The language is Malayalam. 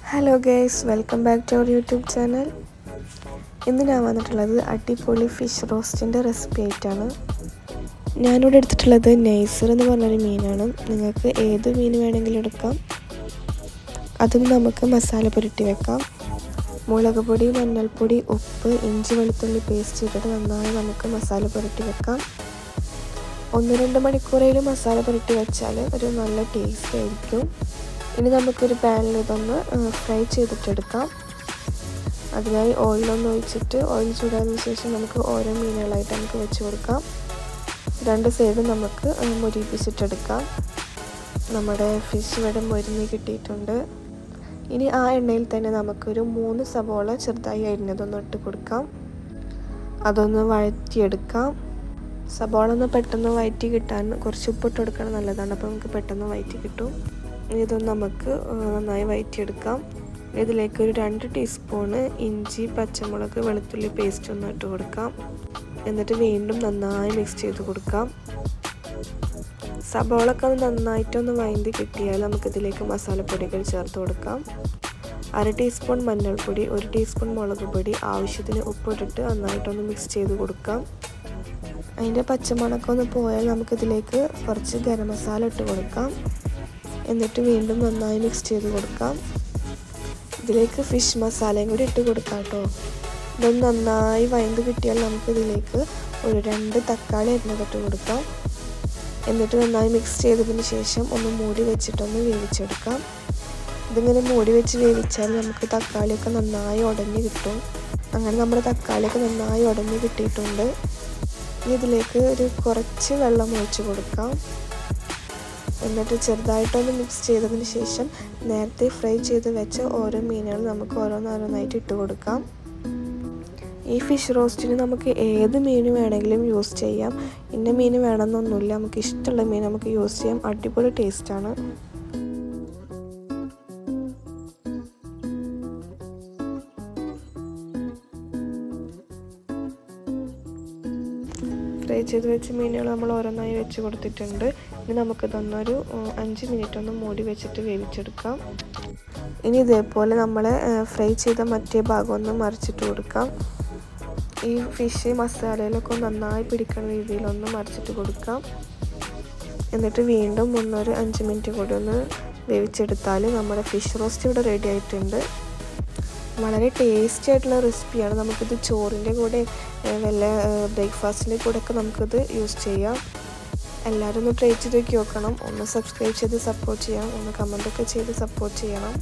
Hello guys welcome back to our YouTube channel ഇന്ന് ഞാൻ വന്നിട്ടുള്ളത് അടിപൊളി ഫിഷ് റോസ്റ്റിന്റെ റെസിപ്പി ആയിട്ടാണ്. ഞാനിവിടെ എടുത്തിട്ടുള്ളത് നെയ്സർ എന്ന് പറഞ്ഞൊരു മീനാണ്. നിങ്ങൾക്ക് ഏത് മീൻ വേണമെങ്കിലും എടുക്കാം. അതും നമുക്ക് മസാല പുരട്ടി വെക്കാം. മുളക് പൊടി മഞ്ഞൾപ്പൊടി ഉപ്പ് ഇഞ്ചി വെളുത്തുള്ളി പേസ്റ്റ് ഇട്ടിട്ട് നന്നായി നമുക്ക് മസാല പുരട്ടി വെക്കാം. ഒന്ന് രണ്ട് മണിക്കൂറേലും മസാല പുരട്ടി വെച്ചാൽ ഒരു നല്ല ടേസ്റ്റ് ആയിരിക്കും. ഇനി നമുക്കൊരു പാനിൽ ഇതൊന്ന് ഫ്രൈ ചെയ്തിട്ടെടുക്കാം. അതിനായി ഓയിലൊന്ന് ഒഴിച്ചിട്ട് ഓയിൽ ചൂടായതിനു ശേഷം നമുക്ക് ഓരോ മീനുകളായിട്ട് നമുക്ക് വെച്ച് കൊടുക്കാം. രണ്ട് സൈഡും നമുക്ക് മുരിപ്പിച്ചിട്ടെടുക്കാം നമ്മുടെ ഫിഷ് ഇവിടെ മുരിഞ്ഞ് കിട്ടിയിട്ടുണ്ട്. ഇനി ആ എണ്ണയിൽ തന്നെ നമുക്കൊരു മൂന്ന് സവോള ചെറുതായി അരിഞ്ഞതൊന്ന് ഇട്ട് കൊടുക്കാം. അതൊന്ന് വഴറ്റിയെടുക്കാം. സബോള ഒന്ന് പെട്ടെന്ന് വയറ്റി കിട്ടാൻ കുറച്ച് ഉപ്പിട്ട് കൊടുക്കണം നല്ലതാണ്. അപ്പോൾ നമുക്ക് പെട്ടെന്ന് വയറ്റി കിട്ടും. ഇതൊന്ന് നമുക്ക് നന്നായി വയറ്റിയെടുക്കാം. ഇതിലേക്ക് ഒരു രണ്ട് ടീസ്പൂണ് ഇഞ്ചി പച്ചമുളക് വെളുത്തുള്ളി പേസ്റ്റ് ഒന്ന് ഇട്ട് കൊടുക്കാം. എന്നിട്ട് വീണ്ടും നന്നായി മിക്സ് ചെയ്ത് കൊടുക്കാം. സബോളൊക്കെ ഒന്ന് നന്നായിട്ടൊന്ന് വൈന്തി കിട്ടിയാൽ നമുക്കിതിലേക്ക് മസാലപ്പൊടികൾ ചേർത്ത് കൊടുക്കാം. അര ടീസ്പൂൺ മഞ്ഞൾപ്പൊടി ഒരു ടീസ്പൂൺ മുളക് പൊടി ആവശ്യത്തിന് ഉപ്പിട്ടിട്ട് നന്നായിട്ടൊന്ന് മിക്സ് ചെയ്ത് കൊടുക്കാം. അതിന്റെ പച്ചമുളക്കൊന്ന് പോയാൽ നമുക്കിതിലേക്ക് കുറച്ച് ഗരം മസാല ഇട്ട് കൊടുക്കാം. എന്നിട്ട് വീണ്ടും നന്നായി മിക്സ് ചെയ്ത് കൊടുക്കാം. ഇതിലേക്ക് ഫിഷ് മസാലയും കൂടി ഇട്ട് കൊടുക്കാം കേട്ടോ. ഇതൊന്ന് നന്നായി വയന്ത് കിട്ടിയാൽ നമുക്ക് ഇതിലേക്ക് ഒരു രണ്ട് തക്കാളി അരിഞ്ഞതിട്ട് കൊടുക്കാം. എന്നിട്ട് നന്നായി മിക്സ് ചെയ്തതിന് ശേഷം ഒന്ന് മൂടി വെച്ചിട്ടൊന്ന് വേവിച്ചെടുക്കാം. ഇതിങ്ങനെ മൂടി വെച്ച് വേവിച്ചാൽ നമുക്ക് തക്കാളിയൊക്കെ നന്നായി ഉടഞ്ഞ് കിട്ടും. അങ്ങനെ നമ്മുടെ തക്കാളിയൊക്കെ നന്നായി ഉടഞ്ഞ് കിട്ടിയിട്ടുണ്ട്. ഇതിലേക്ക് ഒരു കുറച്ച് വെള്ളം ഒഴിച്ച് കൊടുക്കാം. എന്നിട്ട് ചെറുതായിട്ടൊന്ന് മിക്സ് ചെയ്തതിന് ശേഷം നേരത്തെ ഫ്രൈ ചെയ്ത് വെച്ച ഓരോ മീനുകളും നമുക്ക് ഓരോന്നോരോന്നായിട്ട് ഇട്ട് കൊടുക്കാം. ഈ ഫിഷ് റോസ്റ്റിന് നമുക്ക് ഏത് മീൻ വേണമെങ്കിലും യൂസ് ചെയ്യാം. ഇന്ന മീൻ വേണമെന്നൊന്നുമില്ല. നമുക്ക് ഇഷ്ടമുള്ള മീൻ നമുക്ക് യൂസ് ചെയ്യാം. അടിപൊളി ടേസ്റ്റാണ് ഫ്രൈ ചെയ്ത് വെച്ച മീനുകൾ നമ്മൾ ഓരോന്നായി വെച്ച് കൊടുത്തിട്ടുണ്ട്. ഇനി നമുക്കിതൊന്നൊരു അഞ്ച് മിനിറ്റ് ഒന്ന് മൂടി വെച്ചിട്ട് വേവിച്ചെടുക്കാം. ഇനി ഇതേപോലെ നമ്മൾ ഫ്രൈ ചെയ്ത മറ്റേ ഭാഗം ഒന്ന് മറിച്ചിട്ട് കൊടുക്കാം. ഈ ഫിഷ് മസാലയിലൊക്കെ നന്നായി പിടിക്കുന്ന രീതിയിലൊന്ന് മറിച്ചിട്ട് കൊടുക്കാം. എന്നിട്ട് വീണ്ടും ഒന്നൊരു അഞ്ച് മിനിറ്റ് കൂടി ഒന്ന് വേവിച്ചെടുത്താൽ നമ്മുടെ ഫിഷ് റോസ്റ്റ് ഇവിടെ റെഡി ആയിട്ടുണ്ട്. വളരെ ടേസ്റ്റി ആയിട്ടുള്ള റെസിപ്പിയാണ് നമുക്കിത് ചോറിന്റെ കൂടെ വല്ല ബ്രേക്ക്ഫാസ്റ്റിന്റെ കൂടെ ഒക്കെ നമുക്കിത് യൂസ് ചെയ്യാം. എല്ലാവരും ഒന്ന് ട്രൈ ചെയ്ത് നോക്കി നോക്കണം. ഒന്ന് സബ്സ്ക്രൈബ് ചെയ്ത് സപ്പോർട്ട് ചെയ്യണം ഒന്ന് കമന്റൊക്കെ ചെയ്ത് സപ്പോർട്ട് ചെയ്യണം.